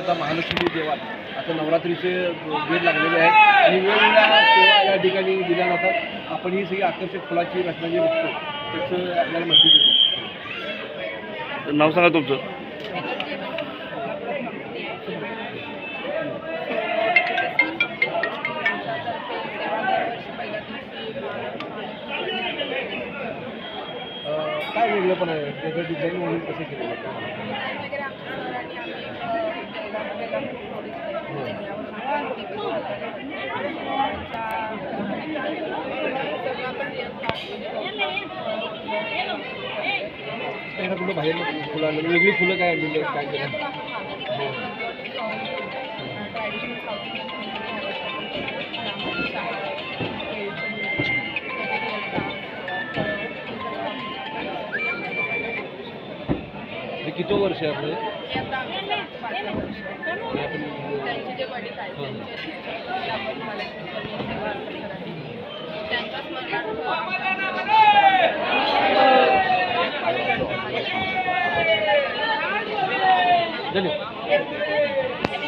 त्याचा महालक्ष्मी देवात आता नवरात्रीचे वेळ लागलेले आहेत. आणि वेगवेगळ्या सेवा या ठिकाणी दिल्या जातात. आपण ही सगळी आकर्षक फुलाची रचना जी बघतो. त्याचं आपल्याला माहिती देतो. नाव सांगा तुमचं. काय वेगळं पण आहे? त्याचं डिझाईन म्हणून कसं केलं त्याला हे वर्ष आहे आपलं? हो. आहेत त्यांचे आपण महालक्ष्मी सेवा स्मरणार्थ धन्यवाद